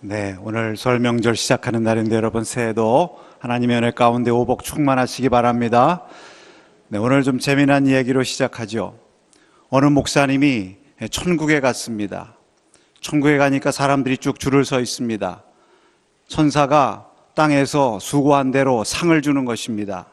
네, 오늘 설 명절 시작하는 날인데 여러분 새해도 하나님의 은혜 가운데 오복 충만하시기 바랍니다. 네, 오늘 좀 재미난 이야기로 시작하죠. 어느 목사님이 천국에 갔습니다. 천국에 가니까 사람들이 쭉 줄을 서 있습니다. 천사가 땅에서 수고한 대로 상을 주는 것입니다.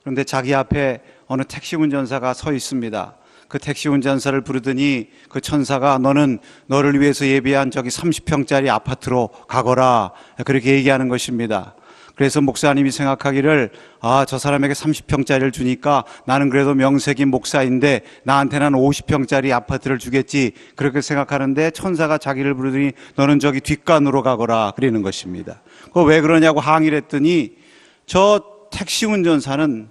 그런데 자기 앞에 어느 택시 운전사가 서 있습니다. 그 택시 운전사를 부르더니 그 천사가 너는 너를 위해서 예비한 저기 30평짜리 아파트로 가거라. 그렇게 얘기하는 것입니다. 그래서 목사님이 생각하기를 아, 저 사람에게 30평짜리를 주니까 나는 그래도 명색인 목사인데 나한테는 50평짜리 아파트를 주겠지. 그렇게 생각하는데 천사가 자기를 부르더니 너는 저기 뒷간으로 가거라. 그러는 것입니다. 그왜 그러냐고 항의를 했더니 저 택시 운전사는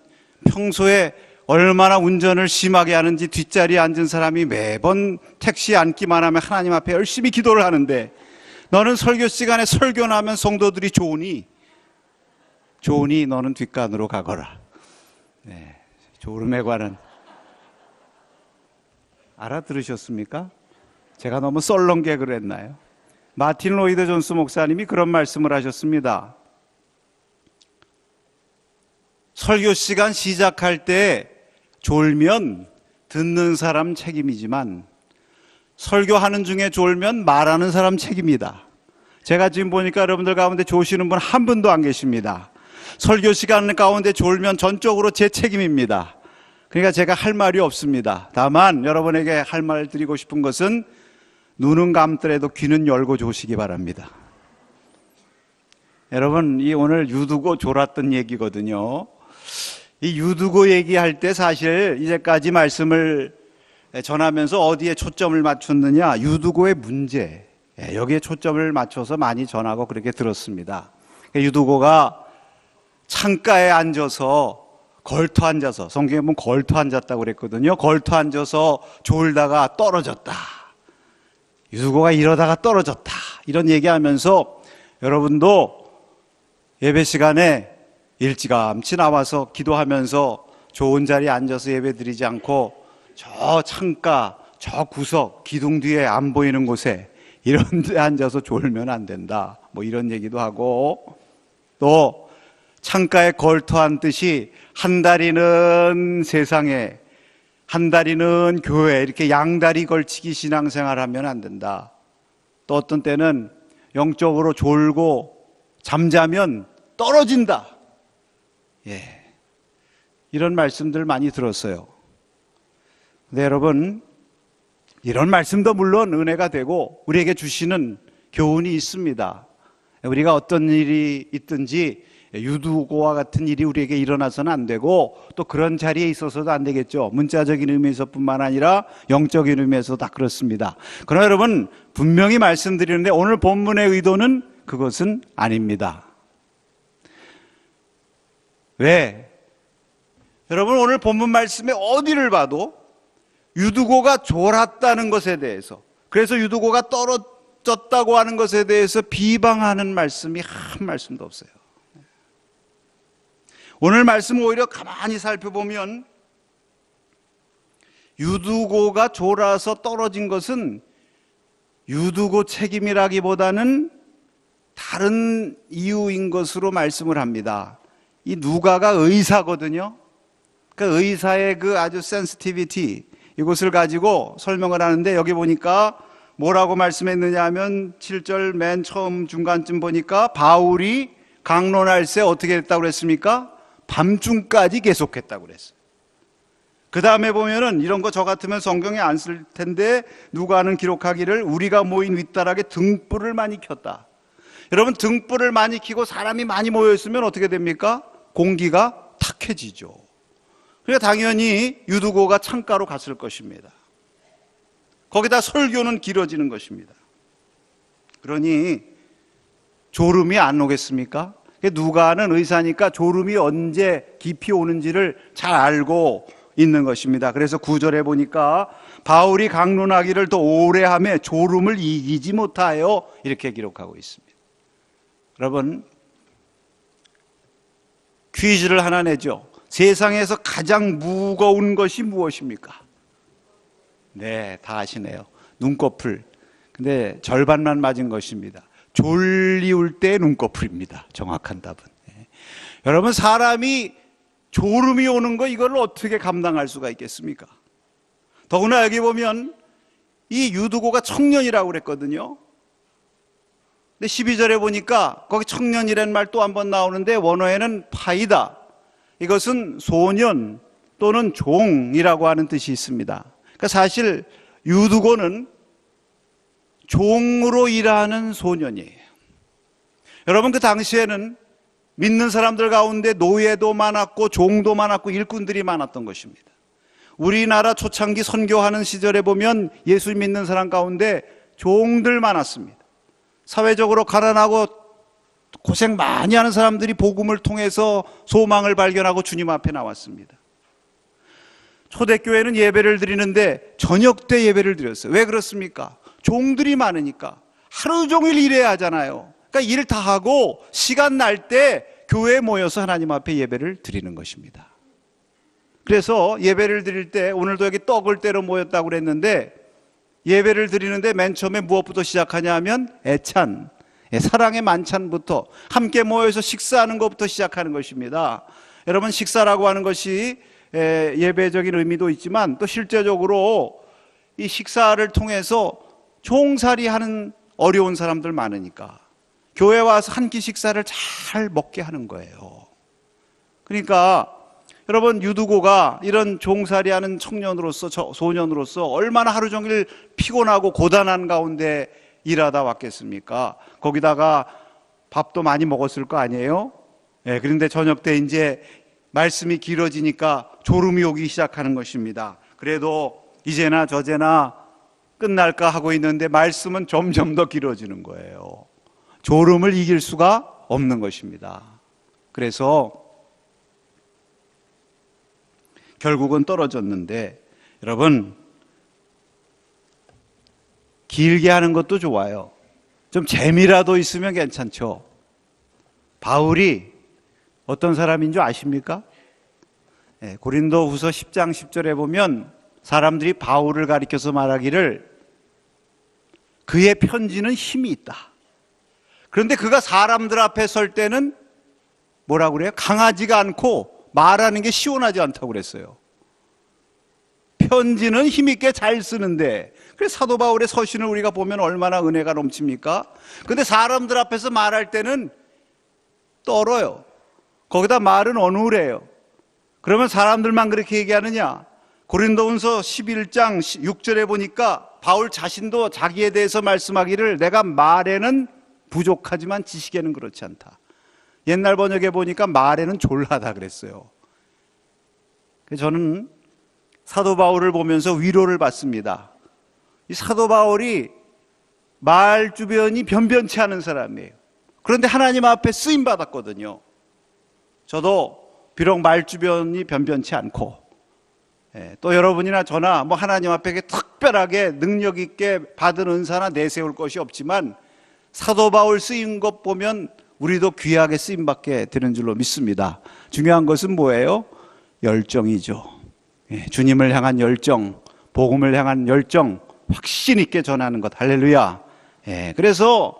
평소에 얼마나 운전을 심하게 하는지 뒷자리에 앉은 사람이 매번 택시에 앉기만 하면 하나님 앞에 열심히 기도를 하는데 너는 설교 시간에 설교나 하면 성도들이 좋으니 좋으니 너는 뒷간으로 가거라. 네, 졸음에 관한 알아들으셨습니까? 제가 너무 썰렁 개그를 했나요? 마틴 로이드 존스 목사님이 그런 말씀을 하셨습니다. 설교 시간 시작할 때 졸면 듣는 사람 책임이지만 설교하는 중에 졸면 말하는 사람 책임이다. 제가 지금 보니까 여러분들 가운데 조시는 분 한 분도 안 계십니다. 설교 시간 가운데 졸면 전적으로 제 책임입니다. 그러니까 제가 할 말이 없습니다. 다만 여러분에게 할 말 드리고 싶은 것은 눈은 감더라도 귀는 열고 조시기 바랍니다. 여러분, 이 오늘 유두고 졸았던 얘기거든요. 이 유두고 얘기할 때 사실 이제까지 말씀을 전하면서 어디에 초점을 맞췄느냐? 유두고의 문제. 예, 여기에 초점을 맞춰서 많이 전하고 그렇게 들었습니다. 유두고가 창가에 앉아서 걸터 앉아서 성경에 보면 걸터 앉았다고 그랬거든요. 걸터 앉아서 졸다가 떨어졌다. 유두고가 이러다가 떨어졌다. 이런 얘기하면서 여러분도 예배 시간에 일찌감치 나와서 기도하면서 좋은 자리에 앉아서 예배 드리지 않고 저 창가, 저 구석, 기둥 뒤에 안 보이는 곳에 이런 데 앉아서 졸면 안 된다. 뭐 이런 얘기도 하고 또 창가에 걸터 앉듯이 한 다리는 세상에 한 다리는 교회 이렇게 양다리 걸치기 신앙생활 하면 안 된다. 또 어떤 때는 영적으로 졸고 잠자면 떨어진다. 예. 이런 말씀들 많이 들었어요. 근데 여러분, 이런 말씀도 물론 은혜가 되고 우리에게 주시는 교훈이 있습니다. 우리가 어떤 일이 있든지 유두고와 같은 일이 우리에게 일어나서는 안 되고 또 그런 자리에 있어서도 안 되겠죠. 문자적인 의미에서뿐만 아니라 영적인 의미에서 다 그렇습니다. 그러나 여러분 분명히 말씀드리는데 오늘 본문의 의도는 그것은 아닙니다. 왜? 여러분 오늘 본문 말씀에 어디를 봐도 유두고가 졸았다는 것에 대해서 그래서 유두고가 떨어졌다고 하는 것에 대해서 비방하는 말씀이 한 말씀도 없어요. 오늘 말씀 오히려 가만히 살펴보면 유두고가 졸아서 떨어진 것은 유두고 책임이라기보다는 다른 이유인 것으로 말씀을 합니다. 이 누가가 의사거든요. 그 의사의 그 아주 센스티비티 이것을 가지고 설명을 하는데 여기 보니까 뭐라고 말씀했느냐 하면 7절 맨 처음 중간쯤 보니까 바울이 강론할 새 어떻게 했다고 그랬습니까? 밤중까지 계속했다고 그랬어요. 그 다음에 보면은 이런 거 저 같으면 성경에 안 쓸 텐데 누가는 기록하기를 우리가 모인 윗다락에 등불을 많이 켰다. 여러분 등불을 많이 켜고 사람이 많이 모여 있으면 어떻게 됩니까? 공기가 탁해지죠. 그러니까 당연히 유두고가 창가로 갔을 것입니다. 거기다 설교는 길어지는 것입니다. 그러니 졸음이 안 오겠습니까? 누가는 의사니까 졸음이 언제 깊이 오는지를 잘 알고 있는 것입니다. 그래서 구절에 보니까 바울이 강론하기를 더 오래 하며 졸음을 이기지 못하여 이렇게 기록하고 있습니다. 여러분 퀴즈를 하나 내죠. 세상에서 가장 무거운 것이 무엇입니까? 네, 다 아시네요. 눈꺼풀. 근데 절반만 맞은 것입니다. 졸리울 때 눈꺼풀입니다. 정확한 답은. 예. 여러분 사람이 졸음이 오는 거 이걸 어떻게 감당할 수가 있겠습니까? 더구나 여기 보면 이 유두고가 청년이라고 그랬거든요. 근데 12절에 보니까 거기 청년이라는 말 또 한 번 나오는데 원어에는 파이다. 이것은 소년 또는 종이라고 하는 뜻이 있습니다. 그러니까 사실 유두고는 종으로 일하는 소년이에요. 여러분 그 당시에는 믿는 사람들 가운데 노예도 많았고 종도 많았고 일꾼들이 많았던 것입니다. 우리나라 초창기 선교하는 시절에 보면 예수 믿는 사람 가운데 종들 많았습니다. 사회적으로 가난하고 고생 많이 하는 사람들이 복음을 통해서 소망을 발견하고 주님 앞에 나왔습니다. 초대교회는 예배를 드리는데 저녁 때 예배를 드렸어요. 왜 그렇습니까? 종들이 많으니까 하루 종일 일해야 하잖아요. 그러니까 일 다 하고 시간 날 때 교회에 모여서 하나님 앞에 예배를 드리는 것입니다. 그래서 예배를 드릴 때 오늘도 여기 떡을 때로 모였다고 그랬는데 예배를 드리는데 맨 처음에 무엇부터 시작하냐 하면 애찬, 예, 사랑의 만찬부터 함께 모여서 식사하는 것부터 시작하는 것입니다. 여러분 식사라고 하는 것이 예, 예배적인 의미도 있지만 또 실제적으로 이 식사를 통해서 종살이 하는 어려운 사람들 많으니까 교회 와서 한 끼 식사를 잘 먹게 하는 거예요. 그러니까 여러분 유두고가 이런 종살이 하는 청년으로서 저- 소년으로서 얼마나 하루 종일 피곤하고 고단한 가운데 일하다 왔겠습니까? 거기다가 밥도 많이 먹었을 거 아니에요? 예, 그런데 저녁 때 이제 말씀이 길어지니까 졸음이 오기 시작하는 것입니다. 그래도 이제나 저제나 끝날까 하고 있는데 말씀은 점점 더 길어지는 거예요. 졸음을 이길 수가 없는 것입니다. 그래서 결국은 떨어졌는데 여러분 길게 하는 것도 좋아요. 좀 재미라도 있으면 괜찮죠. 바울이 어떤 사람인 줄 아십니까? 예, 고린도 후서 10장 10절에 보면 사람들이 바울을 가리켜서 말하기를 그의 편지는 힘이 있다. 그런데 그가 사람들 앞에 설 때는 뭐라고 그래요? 강하지가 않고 말하는 게 시원하지 않다고 그랬어요. 편지는 힘있게 잘 쓰는데 그래서 사도 바울의 서신을 우리가 보면 얼마나 은혜가 넘칩니까? 근데 사람들 앞에서 말할 때는 떨어요. 거기다 말은 어눌해요. 그러면 사람들만 그렇게 얘기하느냐? 고린도훈서 11장 6절에 보니까 바울 자신도 자기에 대해서 말씀하기를 내가 말에는 부족하지만 지식에는 그렇지 않다. 옛날 번역에 보니까 말에는 졸하다 그랬어요. 그래서 저는 사도 바울을 보면서 위로를 받습니다. 이 사도 바울이 말 주변이 변변치 않은 사람이에요. 그런데 하나님 앞에 쓰임 받았거든요. 저도 비록 말 주변이 변변치 않고 예, 또 여러분이나 저나 뭐 하나님 앞에 특별하게 능력 있게 받은 은사나 내세울 것이 없지만 사도 바울 쓰인 것 보면 우리도 귀하게 쓰임 받게 되는 줄로 믿습니다. 중요한 것은 뭐예요? 열정이죠. 예, 주님을 향한 열정, 복음을 향한 열정, 확신 있게 전하는 것. 할렐루야. 예, 그래서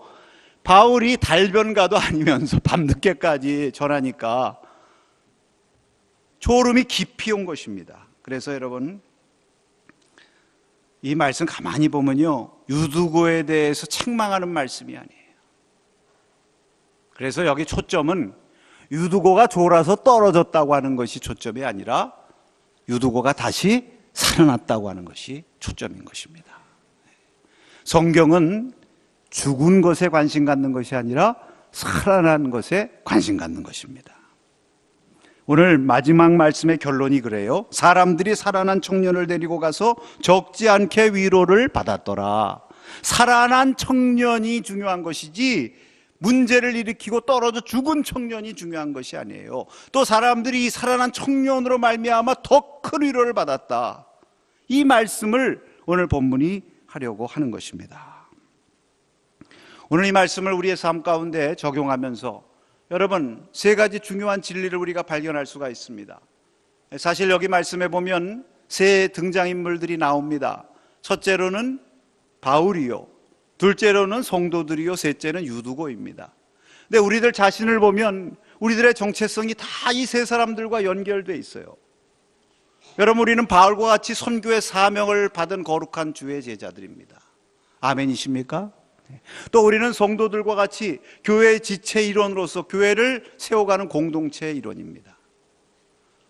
바울이 달변가도 아니면서 밤늦게까지 전하니까 졸음이 깊이 온 것입니다. 그래서 여러분 이 말씀 가만히 보면요 유두고에 대해서 책망하는 말씀이 아니에요. 그래서 여기 초점은 유두고가 졸아서 떨어졌다고 하는 것이 초점이 아니라 유두고가 다시 살아났다고 하는 것이 초점인 것입니다. 성경은 죽은 것에 관심 갖는 것이 아니라 살아난 것에 관심 갖는 것입니다. 오늘 마지막 말씀의 결론이 그래요. 사람들이 살아난 청년을 데리고 가서 적지 않게 위로를 받았더라. 살아난 청년이 중요한 것이지 문제를 일으키고 떨어져 죽은 청년이 중요한 것이 아니에요. 또 사람들이 이 살아난 청년으로 말미암아 더 큰 위로를 받았다. 이 말씀을 오늘 본문이 하려고 하는 것입니다. 오늘 이 말씀을 우리의 삶 가운데 적용하면서 여러분 세 가지 중요한 진리를 우리가 발견할 수가 있습니다. 사실 여기 말씀해 보면 세 등장인물들이 나옵니다. 첫째로는 바울이요. 둘째로는 성도들이요, 셋째는 유두고입니다. 근데 우리들 자신을 보면 우리들의 정체성이 다 이 세 사람들과 연결돼 있어요. 여러분, 우리는 바울과 같이 선교의 사명을 받은 거룩한 주의 제자들입니다. 아멘이십니까? 네. 또 우리는 성도들과 같이 교회의 지체 일원으로서 교회를 세워가는 공동체의 일원입니다.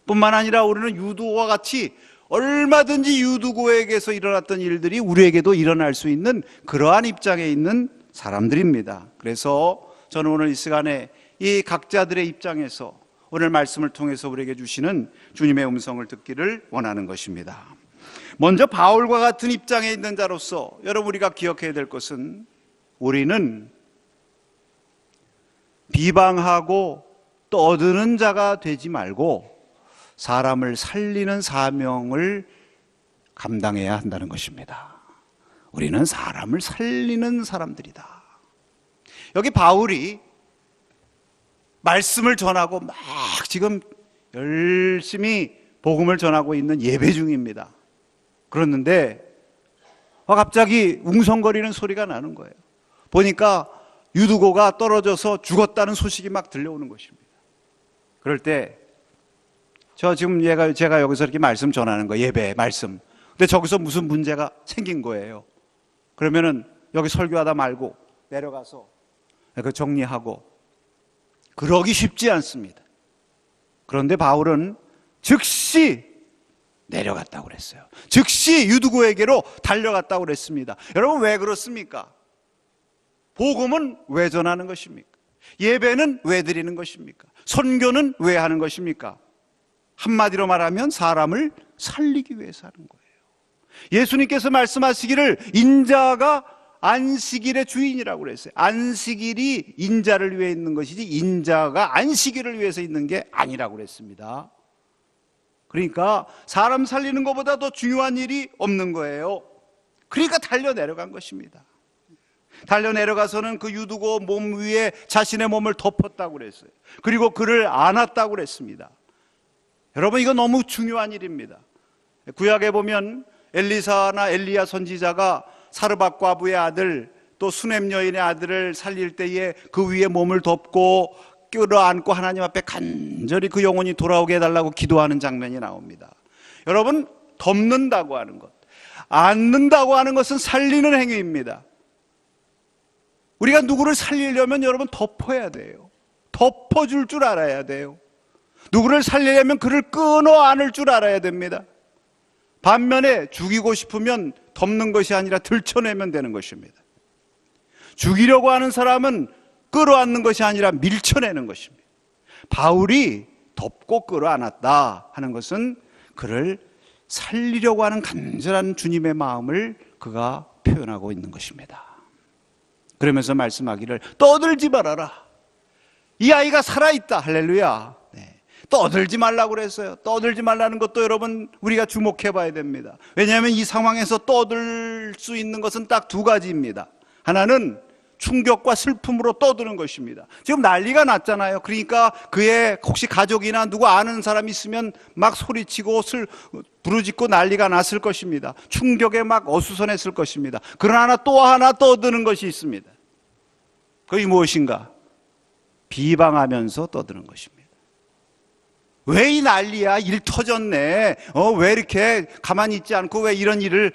뿐만 아니라 우리는 유두와 같이 얼마든지 유두고에게서 일어났던 일들이 우리에게도 일어날 수 있는 그러한 입장에 있는 사람들입니다. 그래서 저는 오늘 이 시간에 이 각자들의 입장에서 오늘 말씀을 통해서 우리에게 주시는 주님의 음성을 듣기를 원하는 것입니다. 먼저 바울과 같은 입장에 있는 자로서 여러분 우리가 기억해야 될 것은 우리는 비방하고 떠드는 자가 되지 말고 사람을 살리는 사명을 감당해야 한다는 것입니다. 우리는 사람을 살리는 사람들이다. 여기 바울이 말씀을 전하고 막 지금 열심히 복음을 전하고 있는 예배 중입니다. 그렇는데 아, 갑자기 웅성거리는 소리가 나는 거예요. 보니까 유두고가 떨어져서 죽었다는 소식이 막 들려오는 것입니다. 그럴 때 저 지금 얘가 제가 여기서 이렇게 말씀 전하는 거 예배 말씀. 근데 저기서 무슨 문제가 생긴 거예요. 그러면은 여기 설교하다 말고 내려가서 그 정리하고 그러기 쉽지 않습니다. 그런데 바울은 즉시 내려갔다고 그랬어요. 즉시 유두고에게로 달려갔다고 그랬습니다. 여러분 왜 그렇습니까? 복음은 왜 전하는 것입니까? 예배는 왜 드리는 것입니까? 선교는 왜 하는 것입니까? 한마디로 말하면 사람을 살리기 위해서 하는 거예요. 예수님께서 말씀하시기를 인자가 안식일의 주인이라고 그랬어요. 안식일이 인자를 위해 있는 것이지 인자가 안식일을 위해서 있는 게 아니라고 그랬습니다. 그러니까 사람 살리는 것보다 더 중요한 일이 없는 거예요. 그러니까 달려 내려간 것입니다. 달려 내려가서는 그 유두고 몸 위에 자신의 몸을 덮었다고 그랬어요. 그리고 그를 안았다고 그랬습니다. 여러분 이거 너무 중요한 일입니다. 구약에 보면 엘리사나 엘리야 선지자가 사르밧 과부의 아들 또 수넴 여인의 아들을 살릴 때에 그 위에 몸을 덮고 끌어안고 하나님 앞에 간절히 그 영혼이 돌아오게 해달라고 기도하는 장면이 나옵니다. 여러분 덮는다고 하는 것, 안는다고 하는 것은 살리는 행위입니다. 우리가 누구를 살리려면 여러분 덮어야 돼요. 덮어줄 줄 알아야 돼요. 누구를 살리려면 그를 끊어 안을 줄 알아야 됩니다. 반면에 죽이고 싶으면 덮는 것이 아니라 들춰내면 되는 것입니다. 죽이려고 하는 사람은 끌어안는 것이 아니라 밀쳐내는 것입니다. 바울이 덮고 끌어안았다 하는 것은 그를 살리려고 하는 간절한 주님의 마음을 그가 표현하고 있는 것입니다. 그러면서 말씀하기를 떠들지 말아라. 이 아이가 살아있다. 할렐루야. 네. 떠들지 말라고 그랬어요. 떠들지 말라는 것도 여러분 우리가 주목해 봐야 됩니다. 왜냐하면 이 상황에서 떠들 수 있는 것은 딱 두 가지입니다. 하나는 충격과 슬픔으로 떠드는 것입니다. 지금 난리가 났잖아요. 그러니까 그의 혹시 가족이나 누구 아는 사람 있으면 막 소리치고 슬, 부르짖고 난리가 났을 것입니다. 충격에 막 어수선했을 것입니다. 그러나 또 하나 떠드는 것이 있습니다. 그게 무엇인가? 비방하면서 떠드는 것입니다. 왜 이 난리야? 일 터졌네. 어, 왜 이렇게 가만히 있지 않고 왜 이런 일을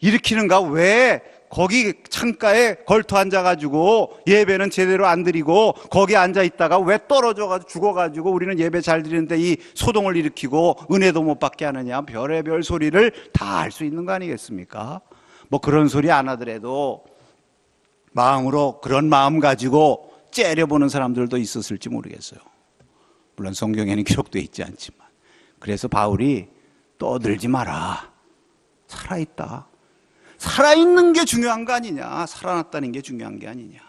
일으키는가? 왜 거기 창가에 걸터 앉아가지고 예배는 제대로 안 드리고 거기 앉아 있다가 왜 떨어져가지고 죽어가지고 우리는 예배 잘 드리는데 이 소동을 일으키고 은혜도 못 받게 하느냐 별의별 소리를 다 할 수 있는 거 아니겠습니까? 뭐 그런 소리 안 하더라도 마음으로 그런 마음 가지고 째려보는 사람들도 있었을지 모르겠어요. 물론 성경에는 기록되어 있지 않지만 그래서 바울이 떠들지 마라 살아있다. 살아있는 게 중요한 거 아니냐? 살아났다는 게 중요한 게 아니냐?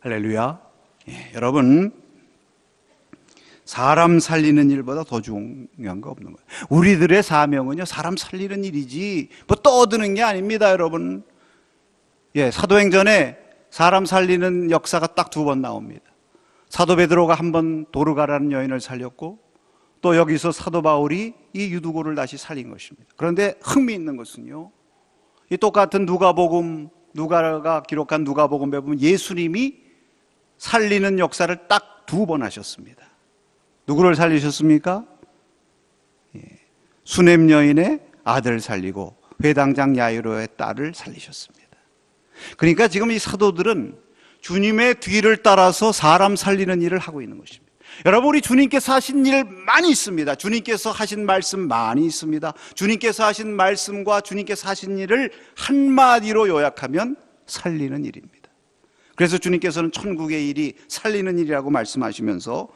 할렐루야. 예, 여러분, 사람 살리는 일보다 더 중요한 거 없는 거예요. 우리들의 사명은요, 사람 살리는 일이지, 뭐 떠드는 게 아닙니다, 여러분. 예, 사도행전에 사람 살리는 역사가 딱 두 번 나옵니다. 사도 베드로가 한 번 도르가라는 여인을 살렸고, 또 여기서 사도 바울이 이 유두고를 다시 살린 것입니다. 그런데 흥미있는 것은요. 이 똑같은 누가복음 누가가 기록한 누가복음에 보면 예수님이 살리는 역사를 딱 두 번 하셨습니다. 누구를 살리셨습니까? 예, 수냄 여인의 아들 살리고 회당장 야이로의 딸을 살리셨습니다. 그러니까 지금 이 사도들은 주님의 뒤를 따라서 사람 살리는 일을 하고 있는 것입니다. 여러분 우리 주님께서 하신 일 많이 있습니다. 주님께서 하신 말씀 많이 있습니다. 주님께서 하신 말씀과 주님께서 하신 일을 한마디로 요약하면 살리는 일입니다. 그래서 주님께서는 천국의 일이 살리는 일이라고 말씀하시면서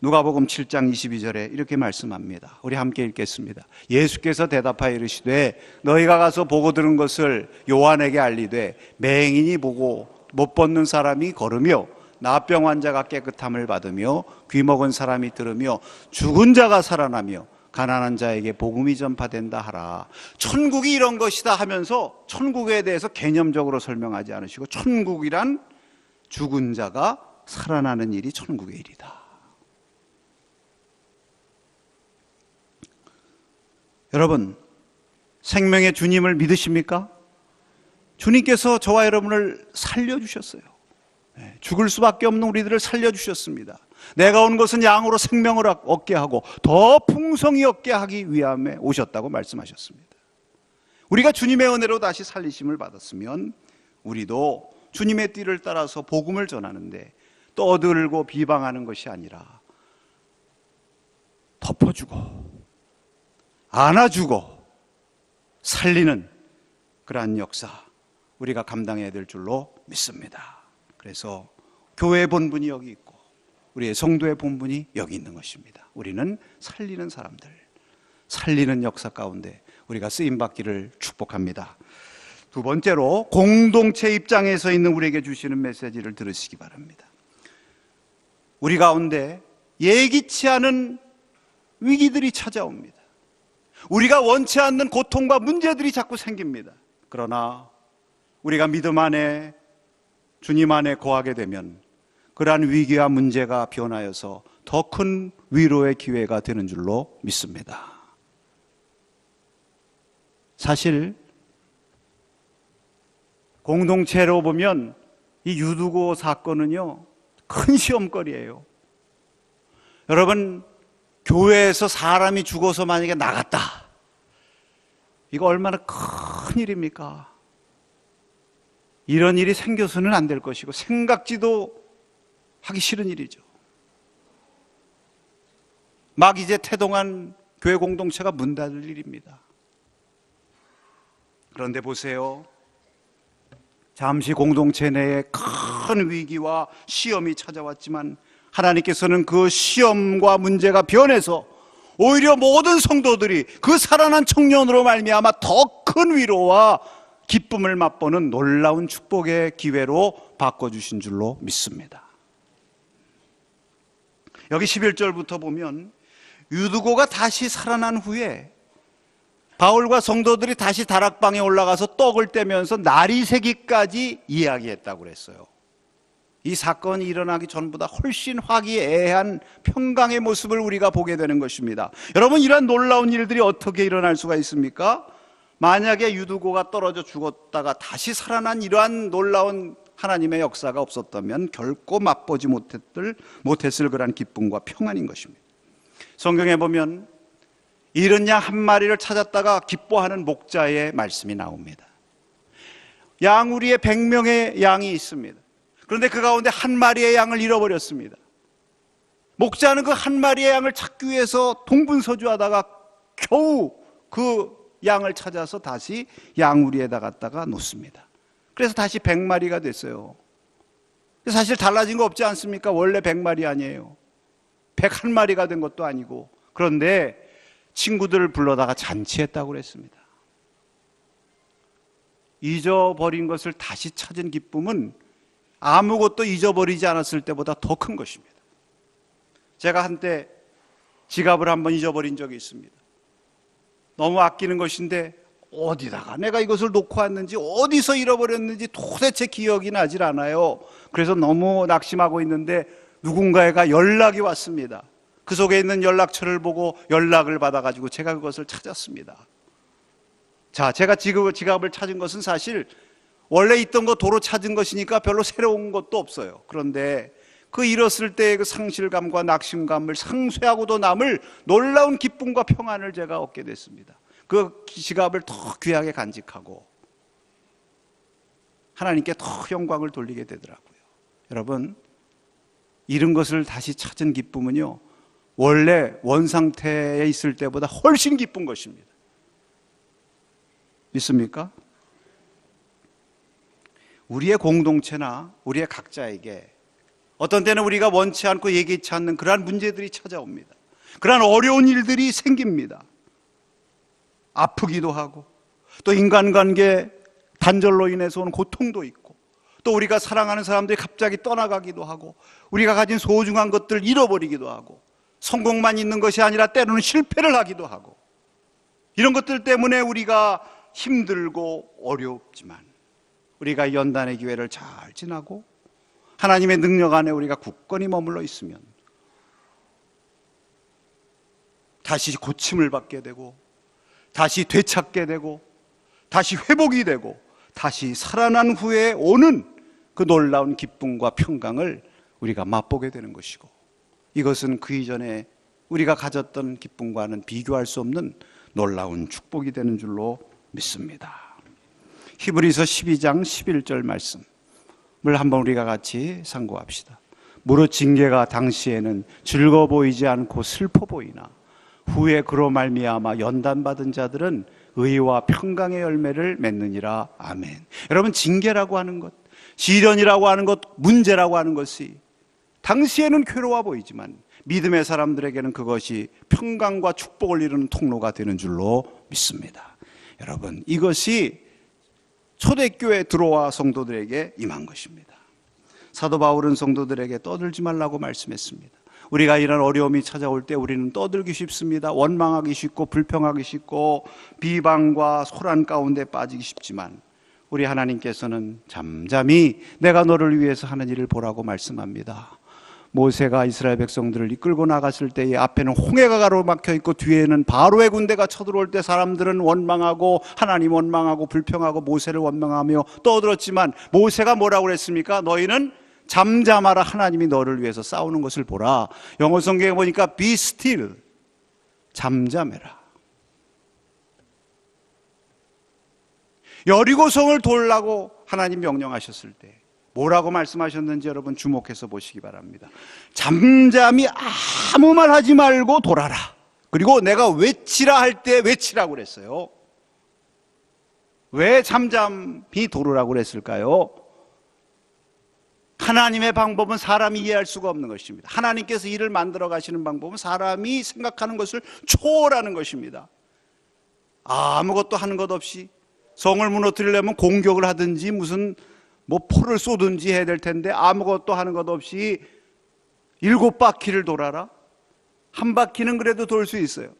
누가복음 7장 22절에 이렇게 말씀합니다. 우리 함께 읽겠습니다. 예수께서 대답하여 이르시되 너희가 가서 보고 들은 것을 요한에게 알리되 맹인이 보고 못 벗는 사람이 걸으며 나병 환자가 깨끗함을 받으며 귀 먹은 사람이 들으며 죽은 자가 살아나며 가난한 자에게 복음이 전파된다 하라. 천국이 이런 것이다 하면서 천국에 대해서 개념적으로 설명하지 않으시고 천국이란 죽은 자가 살아나는 일이 천국의 일이다. 여러분, 생명의 주님을 믿으십니까? 주님께서 저와 여러분을 살려주셨어요. 네, 죽을 수밖에 없는 우리들을 살려주셨습니다. 내가 온 것은 양으로 생명을 얻게 하고 더 풍성히 얻게 하기 위함에 오셨다고 말씀하셨습니다. 우리가 주님의 은혜로 다시 살리심을 받았으면 우리도 주님의 띠를 따라서 복음을 전하는데 떠들고 비방하는 것이 아니라 덮어주고 안아주고 살리는 그러한 역사 우리가 감당해야 될 줄로 믿습니다. 그래서 교회 본분이 여기 있고 우리의 성도의 본분이 여기 있는 것입니다. 우리는 살리는 사람들, 살리는 역사 가운데 우리가 쓰임 받기를 축복합니다. 두 번째로 공동체 입장에서 있는 우리에게 주시는 메시지를 들으시기 바랍니다. 우리 가운데 예기치 않은 위기들이 찾아옵니다. 우리가 원치 않는 고통과 문제들이 자꾸 생깁니다. 그러나 우리가 믿음 안에 주님 안에 거하게 되면 그러한 위기와 문제가 변하여서 더 큰 위로의 기회가 되는 줄로 믿습니다. 사실 공동체로 보면 이 유두고 사건은요, 큰 시험거리예요. 여러분, 교회에서 사람이 죽어서 만약에 나갔다. 이거 얼마나 큰 일입니까? 이런 일이 생겨서는 안 될 것이고, 생각지도 하기 싫은 일이죠. 막 이제 태동한 교회 공동체가 문 닫을 일입니다. 그런데 보세요. 잠시 공동체 내에 큰 위기와 시험이 찾아왔지만 하나님께서는 그 시험과 문제가 변해서 오히려 모든 성도들이 그 살아난 청년으로 말미암아 더 큰 위로와 기쁨을 맛보는 놀라운 축복의 기회로 바꿔 주신 줄로 믿습니다. 여기 11절부터 보면 유두고가 다시 살아난 후에 바울과 성도들이 다시 다락방에 올라가서 떡을 떼면서 날이 새기까지 이야기했다고 그랬어요. 이 사건이 일어나기 전보다 훨씬 화기애애한 평강의 모습을 우리가 보게 되는 것입니다. 여러분 이러한 놀라운 일들이 어떻게 일어날 수가 있습니까? 만약에 유두고가 떨어져 죽었다가 다시 살아난 이러한 놀라운 하나님의 역사가 없었다면 결코 맛보지 못했을, 못했을 그러한 기쁨과 평안인 것입니다. 성경에 보면 잃은 양 한 마리를 찾았다가 기뻐하는 목자의 말씀이 나옵니다. 양우리에 100명의 양이 있습니다. 그런데 그 가운데 한 마리의 양을 잃어버렸습니다. 목자는 그 한 마리의 양을 찾기 위해서 동분서주하다가 겨우 그 양을 찾아서 다시 양우리에다 갖다가 놓습니다. 그래서 다시 100마리가 됐어요. 사실 달라진 거 없지 않습니까? 원래 100마리 아니에요. 101마리가 된 것도 아니고. 그런데 친구들을 불러다가 잔치했다고 그랬습니다. 잊어버린 것을 다시 찾은 기쁨은 아무것도 잊어버리지 않았을 때보다 더 큰 것입니다. 제가 한때 지갑을 한번 잊어버린 적이 있습니다. 너무 아끼는 것인데 어디다가 내가 이것을 놓고 왔는지 어디서 잃어버렸는지 도대체 기억이 나질 않아요. 그래서 너무 낙심하고 있는데 누군가가 연락이 왔습니다. 그 속에 있는 연락처를 보고 연락을 받아가지고 제가 그것을 찾았습니다. 자, 제가 지금 지갑을 찾은 것은 사실 원래 있던 거 도로 찾은 것이니까 별로 새로운 것도 없어요. 그런데 그 잃었을 때의 그 상실감과 낙심감을 상쇄하고도 남을 놀라운 기쁨과 평안을 제가 얻게 됐습니다. 그 지갑을 더 귀하게 간직하고 하나님께 더 영광을 돌리게 되더라고요. 여러분, 잃은 것을 다시 찾은 기쁨은요, 원래 원상태에 있을 때보다 훨씬 기쁜 것입니다. 믿습니까? 우리의 공동체나 우리의 각자에게 어떤 때는 우리가 원치 않고 예기치 않는 그러한 문제들이 찾아옵니다. 그러한 어려운 일들이 생깁니다. 아프기도 하고 또 인간관계 단절로 인해서 오는 고통도 있고 또 우리가 사랑하는 사람들이 갑자기 떠나가기도 하고 우리가 가진 소중한 것들을 잃어버리기도 하고 성공만 있는 것이 아니라 때로는 실패를 하기도 하고 이런 것들 때문에 우리가 힘들고 어렵지만 우리가 연단의 기회를 잘 지나고 하나님의 능력 안에 우리가 굳건히 머물러 있으면 다시 고침을 받게 되고 다시 되찾게 되고 다시 회복이 되고 다시 살아난 후에 오는 그 놀라운 기쁨과 평강을 우리가 맛보게 되는 것이고 이것은 그 이전에 우리가 가졌던 기쁨과는 비교할 수 없는 놀라운 축복이 되는 줄로 믿습니다. 히브리서 12장 11절 말씀을 한번 우리가 같이 상고합시다. 무릇 징계가 당시에는 즐거 보이지 않고 슬퍼 보이나 후에 그로 말미암아 연단 받은 자들은 의와 평강의 열매를 맺느니라 아멘. 여러분 징계라고 하는 것, 시련이라고 하는 것, 문제라고 하는 것이 당시에는 괴로워 보이지만 믿음의 사람들에게는 그것이 평강과 축복을 이루는 통로가 되는 줄로 믿습니다. 여러분 이것이 초대교회 들어와 성도들에게 임한 것입니다. 사도 바울은 성도들에게 떠들지 말라고 말씀했습니다. 우리가 이런 어려움이 찾아올 때 우리는 떠들기 쉽습니다. 원망하기 쉽고 불평하기 쉽고 비방과 소란 가운데 빠지기 쉽지만 우리 하나님께서는 잠잠히 내가 너를 위해서 하는 일을 보라고 말씀합니다. 모세가 이스라엘 백성들을 이끌고 나갔을 때에 앞에는 홍해가 가로막혀 있고 뒤에는 바로의 군대가 쳐들어올 때 사람들은 원망하고 하나님 원망하고 불평하고 모세를 원망하며 떠들었지만 모세가 뭐라고 그랬습니까? 너희는 잠잠하라 하나님이 너를 위해서 싸우는 것을 보라. 영어 성경에 보니까 be still. 잠잠해라. 여리고성을 돌라고 하나님 명령하셨을 때 뭐라고 말씀하셨는지 여러분 주목해서 보시기 바랍니다. 잠잠히 아무 말 하지 말고 돌아라. 그리고 내가 외치라 할 때 외치라고 그랬어요. 왜 잠잠히 돌으라고 그랬을까요? 하나님의 방법은 사람이 이해할 수가 없는 것입니다. 하나님께서 일을 만들어 가시는 방법은 사람이 생각하는 것을 초월하는 것입니다. 아무것도 하는 것 없이 성을 무너뜨리려면 공격을 하든지 무슨 뭐 포를 쏘든지 해야 될 텐데 아무것도 하는 것 없이 일곱 바퀴를 돌아라. 한 바퀴는 그래도 돌 수 있어요.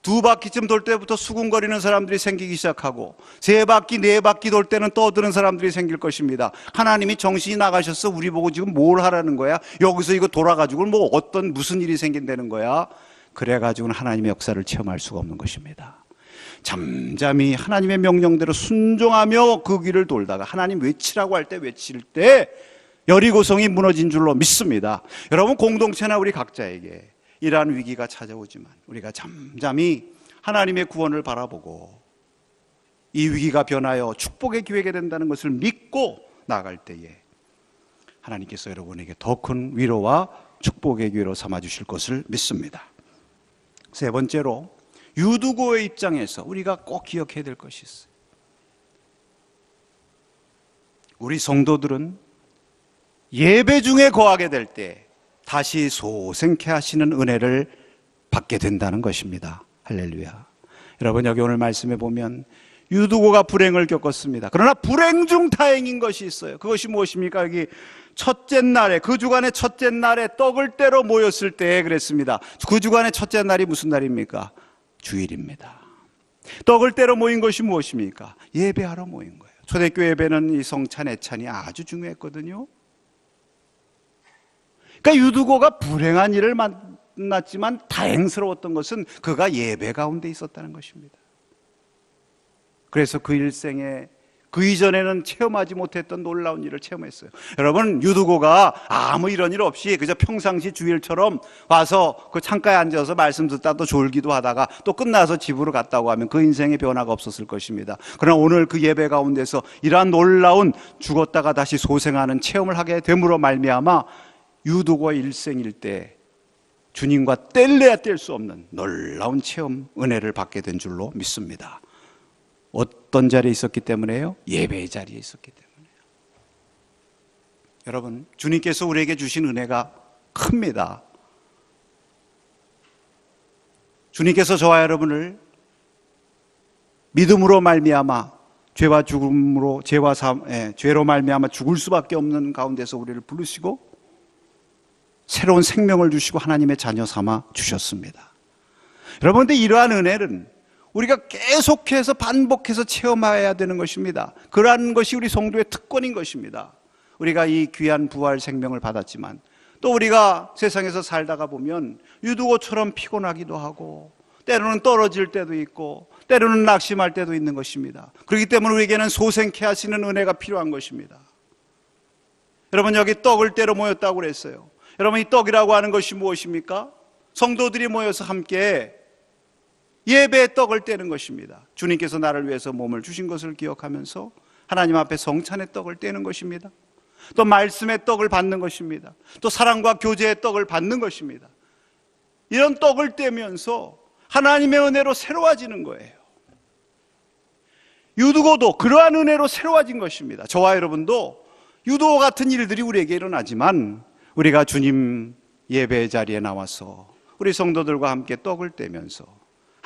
두 바퀴쯤 돌 때부터 수군거리는 사람들이 생기기 시작하고 세 바퀴 네 바퀴 돌 때는 떠드는 사람들이 생길 것입니다. 하나님이 정신이 나가셔서 우리 보고 지금 뭘 하라는 거야? 여기서 이거 돌아가지고 뭐 어떤 무슨 일이 생긴다는 거야? 그래 가지고는 하나님의 역사를 체험할 수가 없는 것입니다. 잠잠히 하나님의 명령대로 순종하며 그 길을 돌다가 하나님 외치라고 할 때 외칠 때 여리고성이 무너진 줄로 믿습니다. 여러분 공동체나 우리 각자에게 이러한 위기가 찾아오지만 우리가 잠잠히 하나님의 구원을 바라보고 이 위기가 변하여 축복의 기회가 된다는 것을 믿고 나갈 때에 하나님께서 여러분에게 더 큰 위로와 축복의 기회로 삼아 주실 것을 믿습니다. 세 번째로 유두고의 입장에서 우리가 꼭 기억해야 될 것이 있어요. 우리 성도들은 예배 중에 거하게 될 때 다시 소생케 하시는 은혜를 받게 된다는 것입니다. 할렐루야. 여러분 여기 오늘 말씀해 보면 유두고가 불행을 겪었습니다. 그러나 불행 중 다행인 것이 있어요. 그것이 무엇입니까? 여기 첫째 날에 그 주간의 첫째 날에 떡을 떼러 모였을 때 그랬습니다. 그 주간의 첫째 날이 무슨 날입니까? 주일입니다. 떡을 떼러 모인 것이 무엇입니까? 예배하러 모인 거예요. 초대교회 예배는 이 성찬 애찬이 아주 중요했거든요. 그러니까 유두고가 불행한 일을 만났지만 다행스러웠던 것은 그가 예배 가운데 있었다는 것입니다. 그래서 그 일생에 그 이전에는 체험하지 못했던 놀라운 일을 체험했어요. 여러분, 유두고가 아무 이런 일 없이 그저 평상시 주일처럼 와서 그 창가에 앉아서 말씀 듣다 또 졸기도 하다가 또 끝나서 집으로 갔다고 하면 그 인생의 변화가 없었을 것입니다. 그러나 오늘 그 예배 가운데서 이러한 놀라운 죽었다가 다시 소생하는 체험을 하게 됨으로 말미암아 유두고 일생일 때 주님과 뗄래야 뗄 수 없는 놀라운 체험 은혜를 받게 된 줄로 믿습니다. 어떤 자리에 있었기 때문에요? 예배의 자리에 있었기 때문에요. 여러분, 주님께서 우리에게 주신 은혜가 큽니다. 주님께서 저와 여러분을 믿음으로 말미암아 죄와 죽음으로 죄와 삶, 예, 죄로 말미암아 죽을 수밖에 없는 가운데서 우리를 부르시고 새로운 생명을 주시고 하나님의 자녀 삼아 주셨습니다. 여러분, 근데 이러한 은혜는 우리가 계속해서 반복해서 체험해야 되는 것입니다. 그러한 것이 우리 성도의 특권인 것입니다. 우리가 이 귀한 부활 생명을 받았지만 또 우리가 세상에서 살다가 보면 유두고처럼 피곤하기도 하고 때로는 떨어질 때도 있고 때로는 낙심할 때도 있는 것입니다. 그렇기 때문에 우리에게는 소생케 하시는 은혜가 필요한 것입니다. 여러분 여기 떡을 때로 모였다고 그랬어요. 여러분 이 떡이라고 하는 것이 무엇입니까? 성도들이 모여서 함께 예배의 떡을 떼는 것입니다. 주님께서 나를 위해서 몸을 주신 것을 기억하면서 하나님 앞에 성찬의 떡을 떼는 것입니다. 또 말씀의 떡을 받는 것입니다. 또 사랑과 교제의 떡을 받는 것입니다. 이런 떡을 떼면서 하나님의 은혜로 새로워지는 거예요. 유두고도 그러한 은혜로 새로워진 것입니다. 저와 여러분도 유두고 같은 일들이 우리에게 일어나지만 우리가 주님 예배 자리에 나와서 우리 성도들과 함께 떡을 떼면서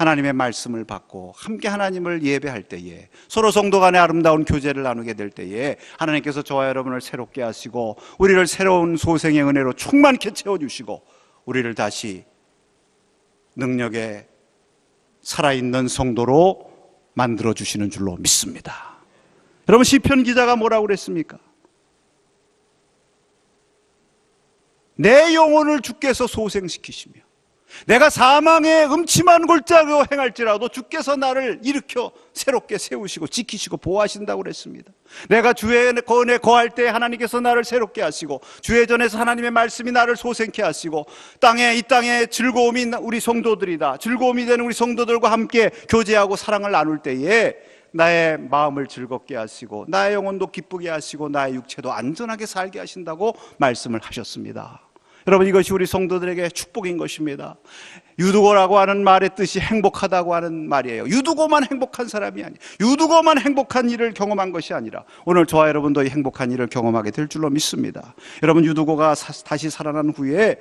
하나님의 말씀을 받고 함께 하나님을 예배할 때에 서로 성도 간의 아름다운 교제를 나누게 될 때에 하나님께서 저와 여러분을 새롭게 하시고 우리를 새로운 소생의 은혜로 충만케 채워주시고 우리를 다시 능력에 살아있는 성도로 만들어 주시는 줄로 믿습니다. 여러분 시편 기자가 뭐라고 그랬습니까? 내 영혼을 주께서 소생시키시며 내가 사망의 음침한 골짜기로 행할지라도 주께서 나를 일으켜 새롭게 세우시고 지키시고 보호하신다고 그랬습니다. 내가 주의 건에 거할 때 하나님께서 나를 새롭게 하시고 주의 전에서 하나님의 말씀이 나를 소생케 하시고 땅에 이 땅에 즐거움이 우리 성도들이다. 즐거움이 되는 우리 성도들과 함께 교제하고 사랑을 나눌 때에 나의 마음을 즐겁게 하시고 나의 영혼도 기쁘게 하시고 나의 육체도 안전하게 살게 하신다고 말씀을 하셨습니다. 여러분 이것이 우리 성도들에게 축복인 것입니다. 유두고라고 하는 말의 뜻이 행복하다고 하는 말이에요. 유두고만 행복한 사람이 아니. 유두고만 행복한 일을 경험한 것이 아니라 오늘 저와 여러분도 이 행복한 일을 경험하게 될 줄로 믿습니다. 여러분 유두고가 사- 다시 살아난 후에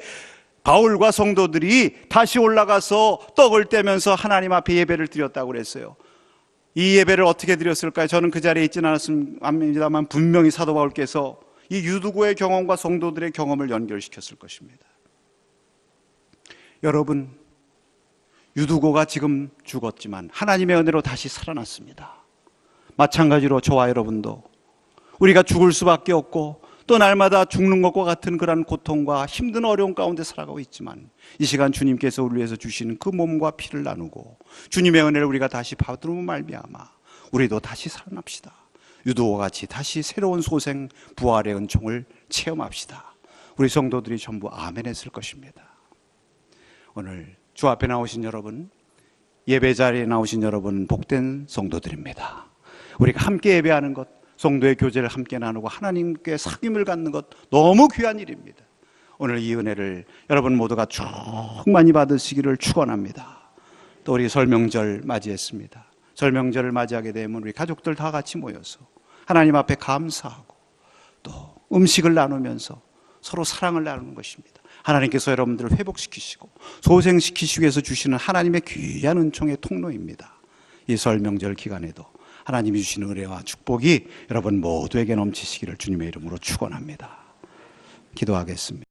바울과 성도들이 다시 올라가서 떡을 떼면서 하나님 앞에 예배를 드렸다고 그랬어요. 이 예배를 어떻게 드렸을까요? 저는 그 자리에 있지는 않았습니다만 분명히 사도 바울께서 이 유두고의 경험과 성도들의 경험을 연결시켰을 것입니다. 여러분, 유두고가 지금 죽었지만 하나님의 은혜로 다시 살아났습니다. 마찬가지로 저와 여러분도 우리가 죽을 수밖에 없고 또 날마다 죽는 것과 같은 그러한 고통과 힘든 어려움 가운데 살아가고 있지만 이 시간 주님께서 우리 위해서 주시는 그 몸과 피를 나누고 주님의 은혜를 우리가 다시 받으로 말미암아 우리도 다시 살아납시다. 유도와 같이 다시 새로운 소생 부활의 은총을 체험합시다. 우리 성도들이 전부 아멘 했을 것입니다. 오늘 주 앞에 나오신 여러분, 예배 자리에 나오신 여러분 복된 성도들입니다. 우리가 함께 예배하는 것, 성도의 교제를 함께 나누고 하나님께 사귐을 갖는 것 너무 귀한 일입니다. 오늘 이 은혜를 여러분 모두가 충만히 받으시기를 축원합니다. 또 우리 설명절 맞이했습니다. 설명절을 맞이하게 되면 우리 가족들 다 같이 모여서 하나님 앞에 감사하고 또 음식을 나누면서 서로 사랑을 나누는 것입니다. 하나님께서 여러분들을 회복시키시고 소생시키시기 위해서 주시는 하나님의 귀한 은총의 통로입니다. 이 설명절 기간에도 하나님이 주시는 은혜와 축복이 여러분 모두에게 넘치시기를 주님의 이름으로 축원합니다. 기도하겠습니다.